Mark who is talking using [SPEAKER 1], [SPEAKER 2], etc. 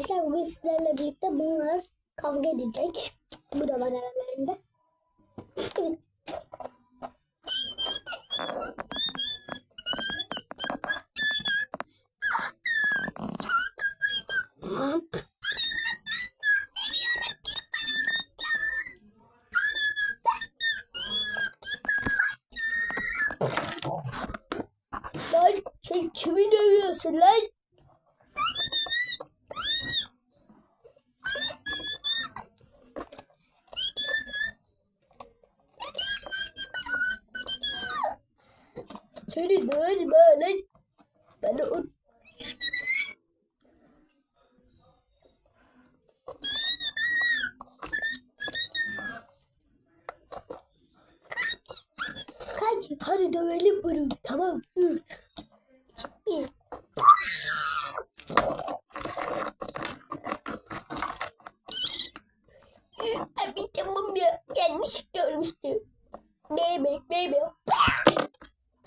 [SPEAKER 1] arkadaşlar bugün sizlerle birlikte bunlar kavga edecek. Buralar aralarında. Evet. Lan sen kimi dövüyorsun lan? Seni dövme lan. Ben de o... Kaç, hadi dövelim bunu. Tamam, üç. Bir. Abi tamam ya. Yanlış görmüştüm. Bebe, bebe.